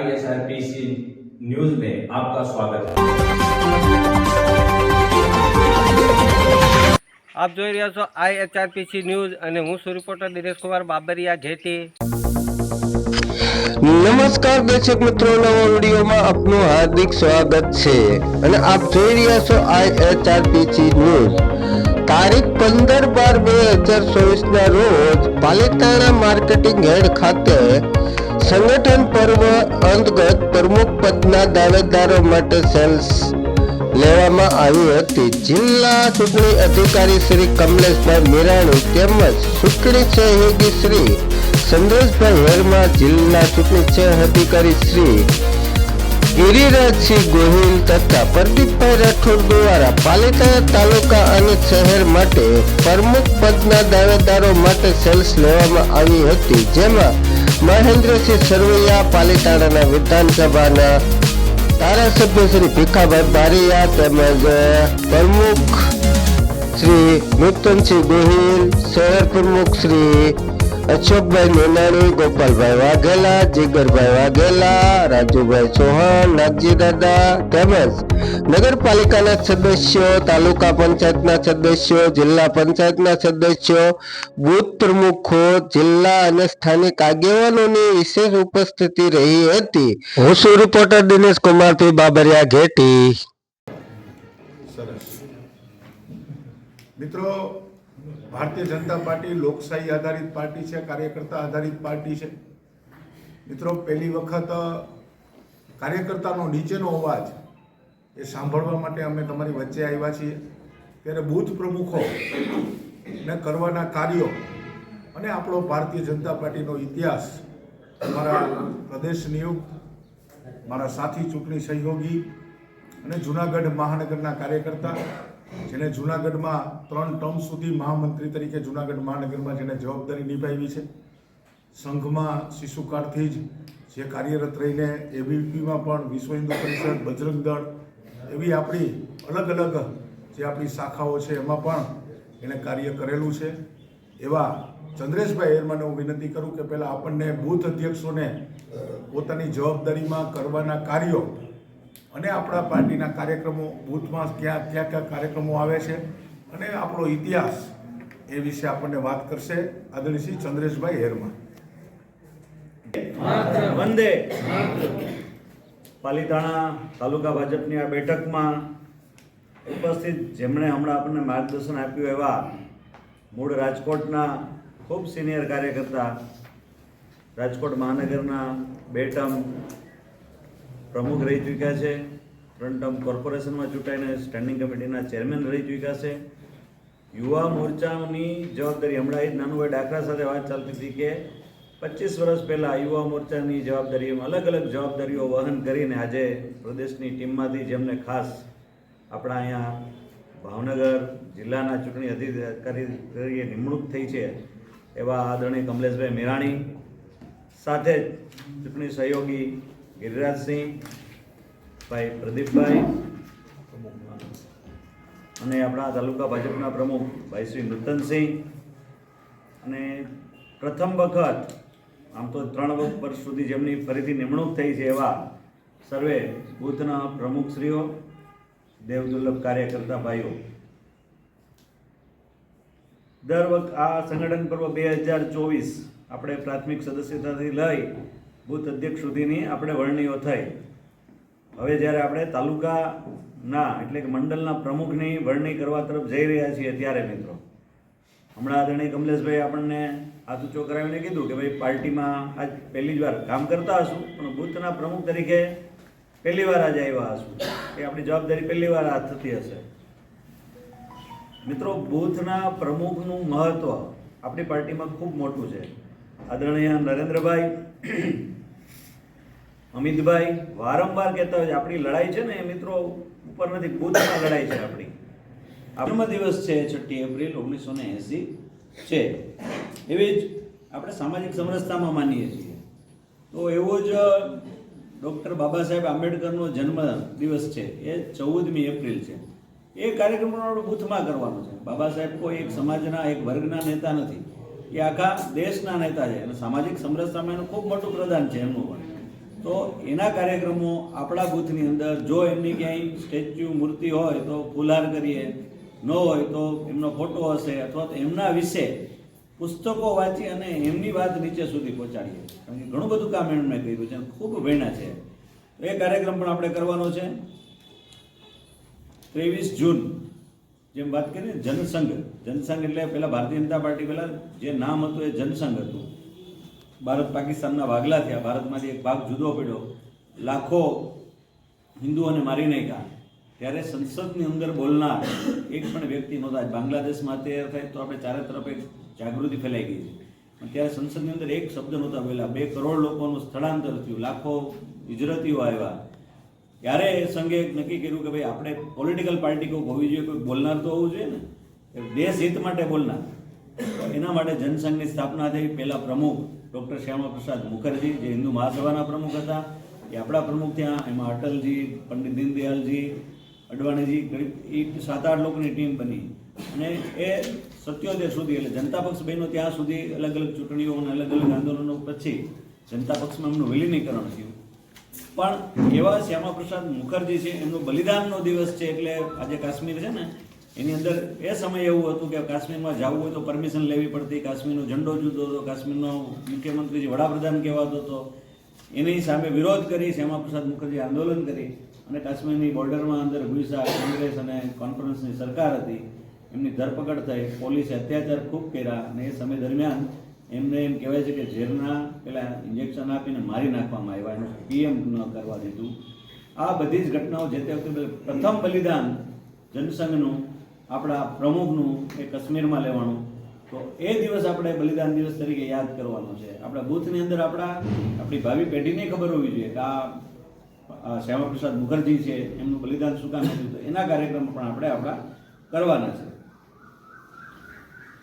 आईएसआरपीसी news में आपका स्वागत है આપ જોઈ રહ્યા છો આઈ એચઆરપીસી ન્યૂઝ અને હું છું રિપોર્ટર દિનેશ કુમાર બાબરિયા જેટી નમસ્કાર દર્શક મિત્રો નવા વિડીયોમાં આપનું હાર્દિક સ્વાગત છે અને આપ જોઈ રહ્યા છો આઈએચઆરપીસી ન્યૂઝ તારીખ પંદર બાર બે હજાર ચોવીસ ના રોજ પાલિતાણા માર્કેટિંગ હેડ ખાતે સંગઠન પર્વ અંતર્ગત પ્રમુખ પદના દાવેદારો માટે સેલ્સ લેવામાં આવી હતી. જિલ્લા ચૂંટણી અધિકારી શ્રી કમલેશભાઈ મીરાણી તેમજ ચૂંટણી સહયોગી શ્રી સંદેશભાઈ વર્મા, જિલ્લા ચૂંટણી સહ અધિકારી શ્રી ગિરિરાજસિંહ ગોહિલ તથા પ્રદીપભાઈ રાઠોડ દ્વારા પાલિતા તાલુકા અને શહેર માટે પ્રમુખ પદના દાવેદારો માટે સેલ્સ લેવામાં આવી હતી. જેમાં મહેન્દ્રસિંહ સરવૈયા પાલીતાણાના વિધાનસભાના ધારાસભ્ય શ્રી ભીખાભાઈ બારિયા તેમજ પ્રમુખ શ્રી નૂતનસિંહ ગોહિલ, શહેર પ્રમુખ શ્રી અશોકભાઈ મેનાણી ગોપાલભાઈ વાઘેલા જીગરભાઈ વાઘેલા રાજુભાઈ ચૌહાણ નાગજી દાદા તેમજ નગરપાલિકાના સદસ્યો તાલુકા પંચાયતના સદસ્યો જિલ્લા પંચાયતના સદસ્યો બુથ પ્રમુખો જિલ્લા અને સ્થાનિક આગેવાનોની વિશેષ ઉપસ્થિતિ રહી હતી. હું શું રિપોર્ટર દિનેશ કુમારથી બાબરિયા ઘેટી. સરસ. મિત્રો ભારતીય જનતા પાર્ટી લોકશાહી આધારિત પાર્ટી છે, કાર્યકર્તા આધારિત પાર્ટી છે. મિત્રો, પહેલી વખત કાર્યકર્તાનો નીચેનો અવાજ એ સાંભળવા માટે અમે તમારી વચ્ચે આવ્યા છીએ. ત્યારે બૂથ પ્રમુખો ને કરવાના કાર્યો અને આપણો ભારતીય જનતા પાર્ટીનો ઇતિહાસ મારા પ્રદેશ નિયુક્ત, મારા સાથી ચૂંટણી સહયોગી અને જુનાગઢ મહાનગરના કાર્યકર્તા જેને જુનાગઢમાં ત્રણ ટર્મ સુધી મહામંત્રી તરીકે જુનાગઢ મહાનગરમાં જેને જવાબદારી નિભાવી છે. સંઘમાં શિશુકાળથી જ જે કાર્યરત રહીને એબીપીમાં પણ વિશ્વ હિન્દુ પરિષદ, બજરંગ દળ એવી આપણી અલગ અલગ જે આપણી શાખાઓ છે એમાં પણ એણે કાર્ય કરેલું છે. એવા ચંદ્રેશભાઈ હેરમાને હું વિનંતી કરું કે પહેલાં આપણને બૂથ અધ્યક્ષોને પોતાની જવાબદારીમાં કરવાના કાર્યો અને આપણા પાર્ટીના કાર્યક્રમો, બૂથમાં ક્યાં ક્યાં ક્યાં કાર્યક્રમો આવે છે અને આપણો ઇતિહાસ એ વિશે આપણને વાત કરશે આદરણીય શ્રી ચંદ્રેશભાઈ હેરમા. વંદે. પાલીતાણા તાલુકા ભાજપની આ બેઠકમાં ઉપસ્થિત જેમણે હમણાં આપણને માર્ગદર્શન આપ્યું એવા મૂળ રાજકોટના ખૂબ સિનિયર કાર્યકર્તા રાજકોટ મહાનગરના બે ટર્મ પ્રમુખ રહી ચૂક્યા છે. ત્રણ ટર્મ કોર્પોરેશનમાં ચૂંટાઈને સ્ટેન્ડિંગ કમિટીના ચેરમેન રહી ચૂક્યા છે. યુવા મોરચાની જવાબદારી હમણાં એ જ નાનુભાઈ ડાકરા સાથે વાત ચાલતી હતી કે પચીસ વર્ષ પહેલાં યુવા મોરચાની જવાબદારી અલગ અલગ જવાબદારીઓ વહન કરીને આજે પ્રદેશની ટીમમાંથી જેમને ખાસ આપણા અહીંયા ભાવનગર જિલ્લાના ચૂંટણી અધિકારી તરીકે નિમણૂક થઈ છે એવા આદરણીય કમલેશભાઈ મેરાણી સાથે જ ચૂંટણી સહયોગી ગિરિરાજસિંહ ભાઈ પ્રદીપભાઈ અને આપણા તાલુકા ભાજપના પ્રમુખ ભાઈ શ્રી નૂતનસિંહ. અને પ્રથમ વખત, આમ તો ત્રણ વર્ષ સુધી જેમની ફરીથી નિમણૂક થઈ છે એવા સર્વે બુથના પ્રમુખશ્રીઓ, દેવદુર્લભ કાર્યકર્તા ભાઈઓ. દર વખત આ સંગઠન પર્વ બે હજાર ચોવીસ આપણે પ્રાથમિક સદસ્યતાથી લઈ બૂથ અધ્યક્ષ સુધીની આપણે વરણીઓ થઈ. હવે જ્યારે આપણે તાલુકાના એટલે કે મંડળના પ્રમુખની વરણી કરવા તરફ જઈ રહ્યા છીએ ત્યારે મિત્રો. હમણાં આદરણીય કમલેશભાઈ આપણને ઊંચો કરાવીને કીધું કે ભાઈ પાર્ટીમાં આજ પહેલી જ વાર કામ કરતા હશું, પણ બુથના પ્રમુખ તરીકે પહેલી વાર આજે આવ્યા હશું. એ આપણી જવાબદારી પહેલી વાર આ થતી હશે. મિત્રો બૂથના પ્રમુખનું મહત્વ આપણી પાર્ટીમાં ખૂબ મોટું છે. આદરણીય નરેન્દ્રભાઈ અમિતભાઈ વારંવાર કહેતા હોય આપણી લડાઈ છે ને એ મિત્રો ઉપર નથી બૂથમાં લડાઈ છે આપણી. જન્મ દિવસ છે છઠ્ઠી એપ્રિલ ઓગણીસો ને એંસી. છે. એવી જ આપણે સામાજિક સમરસતામાં માનીએ છીએ. તો એવો જ ડૉક્ટર બાબા સાહેબ આંબેડકરનો જન્મ દિવસ છે. એ ચૌદમી એપ્રિલ છે. એ કાર્યક્રમ પણ આપણે બૂથમાં કરવાનો છે. બાબા સાહેબ કોઈ એક સમાજના, એક વર્ગના નેતા નથી. એ આખા દેશના નેતા છે અને સામાજિક સમરસતામાં એનું ખૂબ મોટું પ્રદાન છે એમનું પણ. તો એના કાર્યક્રમો આપણા બૂથની અંદર જો એમની ક્યાંય સ્ટેચ્યુ, મૂર્તિ હોય તો ફુલહાર કરીએ, ન હોય તો એમનો ફોટો હશે અથવા તો એમના વિશે પુસ્તકો વાંચી અને એમની વાત નીચે સુધી પહોંચાડીએ. કારણ કે ઘણું બધું કામ એમણે કર્યું છે ખૂબ વેણા છે. તો એ કાર્યક્રમ પણ આપણે કરવાનો છે. ત્રેવીસ જૂન, જેમ વાત કરીએ જનસંઘ. જનસંઘ એટલે પહેલાં ભારતીય જનતા પાર્ટી પહેલાં જે નામ હતું એ જનસંઘ હતું. ભારત પાકિસ્તાનના ભાગલા થયા. ભારતમાંથી એક ભાગ જુદો પડ્યો. લાખો હિન્દુઓને મારી નાખ્યા. ત્યારે સંસદની અંદર બોલનાર એક પણ વ્યક્તિ નહોતા. બાંગ્લાદેશમાં અત્યારે થાય તો આપણે ચારે તરફ એક જાગૃતિ ફેલાઈ ગઈ છે. ત્યારે સંસદની અંદર એક શબ્દ નહોતા બોલ્યા. બે કરોડ લોકોનું સ્થળાંતર થયું. લાખો ગુજરાતીઓ આવ્યા. ત્યારે એ સંઘે નક્કી કર્યું કે ભાઈ, આપણે પોલિટિકલ પાર્ટી કોઈ હોવી જોઈએ, કોઈ બોલનાર તો હોવું જોઈએ ને? દેશ હિત માટે બોલનાર. એના માટે જનસંઘની સ્થાપના થઈ. પહેલા પ્રમુખ ડૉક્ટર શ્યામા પ્રસાદ મુખર્જી, જે હિન્દુ મહાસભાના પ્રમુખ હતા. એ આપણા પ્રમુખ ત્યાં એમાં અટલજી, પંડિત દીનદયાલજી, અડવાણીજી ગરીબ એ સાત આઠ લોકોની ટીમ બની. અને એ સત્યોતેર સુધી, એટલે જનતા પક્ષ બહેનો ત્યાં સુધી અલગ અલગ ચૂંટણીઓ અને અલગ અલગ આંદોલનો પછી જનતા પક્ષમાં એમનું વિલીનીકરણ થયું. પણ એવા શ્યામાપ્રસાદ મુખર્જી છે. એમનો બલિદાનનો દિવસ છે, એટલે આજે કાશ્મીર છે ને એની અંદર એ સમય એવું હતું કે કાશ્મીરમાં જવું હોય તો પરમિશન લેવી પડતી, કાશ્મીરનો ઝંડો જુદો હતો, કાશ્મીરનો મુખ્યમંત્રી જે વડાપ્રધાન કહેવાતો હતો. એની સામે વિરોધ કરી, શ્યામાપ્રસાદ મુખર્જી આંદોલન કરી અને કાશ્મીરની બોર્ડરમાં અંદર હુઈસા કોંગ્રેસ અને કોન્ફરન્સની સરકાર હતી. એમની ધરપકડ થઈ, પોલીસે અત્યાચાર ખૂબ કર્યા અને એ સમય દરમિયાન એમને એમ કહેવાય છે કે ઝેરના પેલા ઇન્જેક્શન આપીને મારી નાખવામાં આવ્યા એનું પીએમ ન કરવા દીધું. આ બધી જ ઘટનાઓ જે તે વખતે પ્રથમ બલિદાન જનસંઘનું આપણા પ્રમુખનું એ કાશ્મીરમાં લેવાનું. તો એ દિવસ આપણે બલિદાન દિવસ તરીકે યાદ કરવાનો છે. આપણા બૂથની અંદર આપણા, આપણી ભાવિ પેઢીને ખબર હોવી જોઈએ કે આ શ્યામાપ્રસાદ મુખર્જી છે, એમનું બલિદાન શું કામ હતું એના કાર્યક્રમ પણ આપણે આપણા કરવાના છે.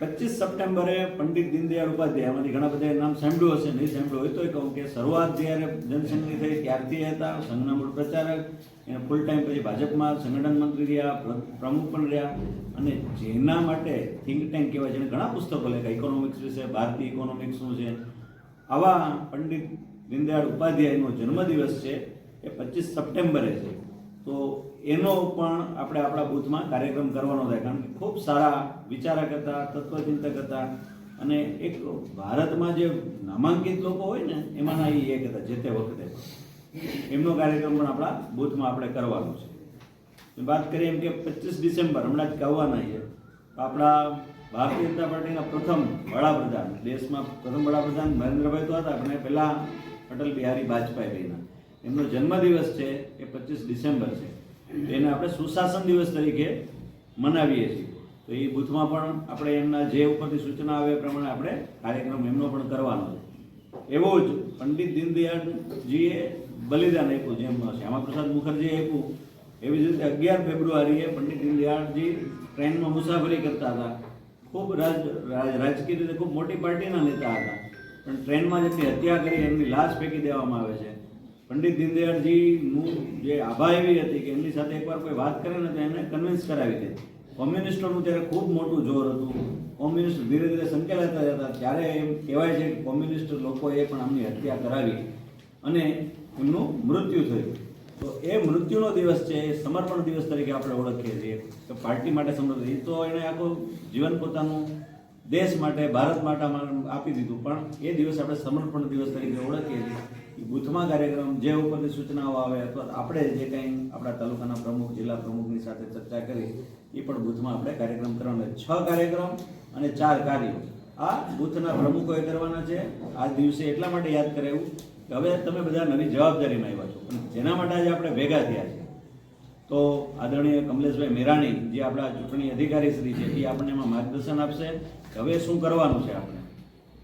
પચીસ સપ્ટેમ્બરે પંડિત દીનદયાળ ઉપાધ્યાય એમાંથી ઘણા બધા નામ સાંભળ્યું હશે, નહીં સાંભળ્યું હોય તોય કહું કે શરૂઆત જ્યારે જનસંઘની થઈ ત્યારથી હતા, સંઘના મૂળ પ્રચારક, એને ફૂલ ટાઈમ પછી ભાજપમાં સંગઠન મંત્રી રહ્યા, પ્ર- પ્રમુખ પણ રહ્યા, અને જેના માટે થિંક ટેન્ક કહેવાય છે ઘણા પુસ્તકો લખ્યા ઇકોનોમિક્સ વિશે, ભારતીય ઇકોનોમિક્સ શું છે, આવા પંડિત દીનદયાળ ઉપાધ્યાયનો જન્મદિવસ છે, એ પચીસ સપ્ટેમ્બરે છે. તો એનો પણ આપણે આપણા બૂથમાં કાર્યક્રમ કરવાનો થાય. કારણ કે ખૂબ સારા વિચારક હતા, તત્વચિંતક હતા. અને એક ભારતમાં જે નામાંકિત લોકો હોય ને, એમાંના એ એક હતા જે તે વખતે. એમનો કાર્યક્રમ પણ આપણા બૂથમાં આપણે કરવાનો છે. વાત કરીએ એમ કે પચીસ ડિસેમ્બર, હમણાં જ કહેવાના છે. આપણા ભારતીય જનતા પાર્ટીના પ્રથમ વડાપ્રધાન, દેશમાં પ્રથમ વડાપ્રધાન નરેન્દ્રભાઈ તો હતા, પણ પહેલાં અટલ બિહારી વાજપેયીના. એમનો જન્મદિવસ છે એ પચીસ ડિસેમ્બર છે. એને આપણે સુશાસન દિવસ તરીકે મનાવીએ છીએ. તો એ બૂથમાં પણ આપણે એમના જે ઉપરથી સૂચના આવે એ પ્રમાણે આપણે કાર્યક્રમ એમનો પણ કરવાનો છે. એવો જ પંડિત દીનદયાળજીએ બલિદાન આપ્યું, જેમ શ્યામાપ્રસાદ મુખર્જીએ આપ્યું. એવી જ રીતે અગિયાર ફેબ્રુઆરીએ પંડિત દીનદયાળજી ટ્રેનમાં મુસાફરી કરતા હતા. ખૂબ રાજ, રાજ- રાજકીય રીતે ખૂબ મોટી પાર્ટીના નેતા હતા. પણ ટ્રેનમાં જેથી હત્યા કરી, એમની લાશ ફેંકી દેવામાં આવે છે. પંડિત દીનદયાળજીનું જે આભા એવી હતી કે એમની સાથે એકવાર કોઈ વાત કરે ને તો એમને કન્વિન્સ કરાવી દે. કોમ્યુનિસ્ટોનું ત્યારે ખૂબ મોટું જોર હતું. કોમ્યુનિસ્ટ ધીરે ધીરે સંકેલાતા જતા. ત્યારે એમ કહેવાય છે કે કોમ્યુનિસ્ટ લોકોએ પણ આમની હત્યા કરાવી અને એમનું મૃત્યુ થયું. તો એ મૃત્યુનો દિવસ છે, એ સમર્પણ દિવસ તરીકે આપણે ઓળખીએ છીએ. તો પાર્ટી માટે સમર્પણ એ તો એણે આખું જીવન પોતાનું દેશ માટે, ભારત માટે આપી દીધું. પણ એ દિવસ આપણે સમર્પણ દિવસ તરીકે ઓળખીએ છીએ. બૂથમાં કાર્યક્રમ, જે ઉપરની સૂચનાઓ આવે અથવા આપણે જે કંઈ આપણા તાલુકાના પ્રમુખ, જિલ્લા પ્રમુખની સાથે ચર્ચા કરી, એ પણ બૂથમાં આપણે કાર્યક્રમ કરવાના છ. કાર્યક્રમ અને ચાર કાર્યો. આ બૂથના પ્રમુખોએ કરવાના છે. આ દિવસે એટલા માટે યાદ કરાવ્યું કે હવે તમે બધા નવી જવાબદારીમાં આવ્યા છો. અને જેના માટે આજે આપણે ભેગા થયા છે. તો આદરણીય કમલેશભાઈ મેરાણી, જે આપણા ચૂંટણી અધિકારી શ્રી છે, એ આપણને એમાં માર્ગદર્શન આપશે હવે શું કરવાનું છે આપણે?